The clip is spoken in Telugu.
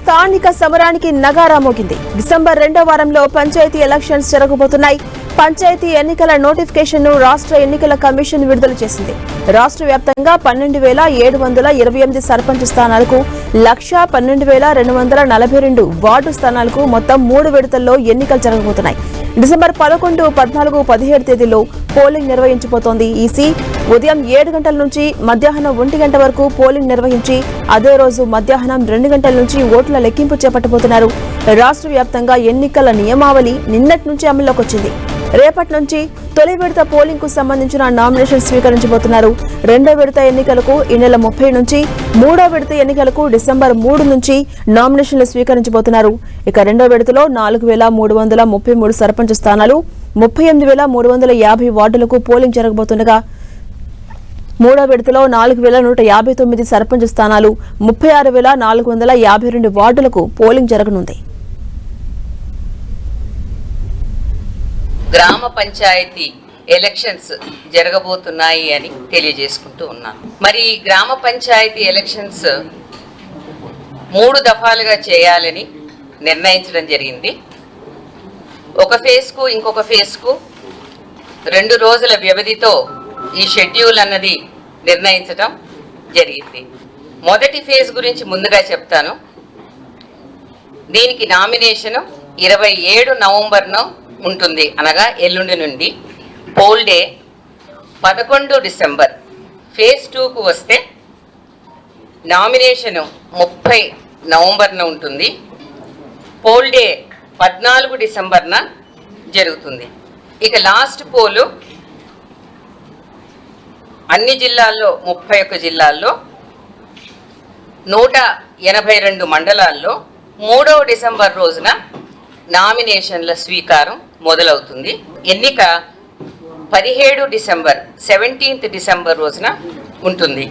స్థానిక సమరానికి నగారా మోగింది. డిసెంబర్ రెండో వారంలో పంచాయతీ ఎలక్షన్స్ జరగబోతున్నాయి. పంచాయతీ ఎన్నికల నోటిఫికేషన్ను రాష్ట్ర ఎన్నికల కమిషన్ విడుదల చేసింది. రాష్ట్ర వ్యాప్తంగా పన్నెండు వేల ఏడు వందల ఇరవై ఎనిమిది సర్పంచ్ స్థానాలకు లక్ష పన్నెండు వేల రెండు వందల నలభై రెండు వార్డు స్థానాలకు మొత్తం మూడు విడతల్లో ఎన్నికలు జరగబోతున్నాయి. డిసెంబర్ పదకొండు పద్నాలుగు పదిహేడు తేదీలో పోలింగ్ నిర్వహించబోతోంది ఈసీ. ఉదయం ఏడు గంటల నుంచి మధ్యాహ్నం ఒంటి గంట వరకు పోలింగ్ నిర్వహించి అదే రోజు మధ్యాహ్నం రెండు గంటల నుంచి ఓట్ల లెక్కింపు చేపట్టబోతున్నారు. రాష్ట్ర వ్యాప్తంగా ఎన్నికల నియమావళి నిన్నటి నుంచి అమల్లోకి వచ్చింది రేపటి నుంచి తొలి విడత పోలింగ్కు సంబంధించిన నామినేషన్ స్వీకరించబోతున్నారు. రెండో విడత ఎన్నికలకు ఈ నెల ముప్పై నుంచి మూడో విడత ఎన్నికలకు డిసెంబర్ మూడు నుంచి నామినేషన్లు స్వీకరించబోతున్నారు. ఇక రెండో విడతలో నాలుగు వేల మూడు వందల ముప్పై మూడు సర్పంచ్ స్థానాలు ముప్పై ఎనిమిది వేల మూడు వందల యాభై వార్డులకు పోలింగ్ జరగబోతుండగా మూడో విడతలో నాలుగు వేల నూట యాభై తొమ్మిది సర్పంచ్ స్థానాలు ముప్పై ఆరు వేల నాలుగు వందల యాభై రెండు వార్డులకు పోలింగ్ జరగనుంది. గ్రామ పంచాయతీ ఎలక్షన్స్ జరగబోతున్నాయి అని తెలియజేసుకుంటూ ఉన్నాను. మరి గ్రామ పంచాయతీ ఎలక్షన్స్ మూడు దఫాలుగా చేయాలని నిర్ణయించడం జరిగింది. ఒక ఫేజ్కు ఇంకొక ఫేజ్కు రెండు రోజుల వ్యవధితో ఈ షెడ్యూల్ అన్నది నిర్ణయించడం జరిగింది. మొదటి ఫేజ్ గురించి ముందుగా చెప్తాను. దీనికి నామినేషన్ ఇరవై ఏడు నవంబర్ను ఉంటుంది. అనగా ఎల్లుండి నుండి పోల్ డే పదకొండు డిసెంబర్. ఫేజ్ టూకు వస్తే నామినేషన్ ముప్పై నవంబర్న ఉంటుంది. పోల్ డే పద్నాలుగు డిసెంబర్న జరుగుతుంది. ఇక లాస్ట్ పోలు అన్ని జిల్లాల్లో ముప్పై ఒక్క జిల్లాల్లో నూట ఎనభై రెండు మండలాల్లో మూడవ డిసెంబర్ రోజున నామినేషన్ల స్వీకారం మొదలవుతుంది. ఎన్నిక పదిహేడు డిసెంబర్ సెవెంటీన్త్ డిసెంబర్ రోజున ఉంటుంది.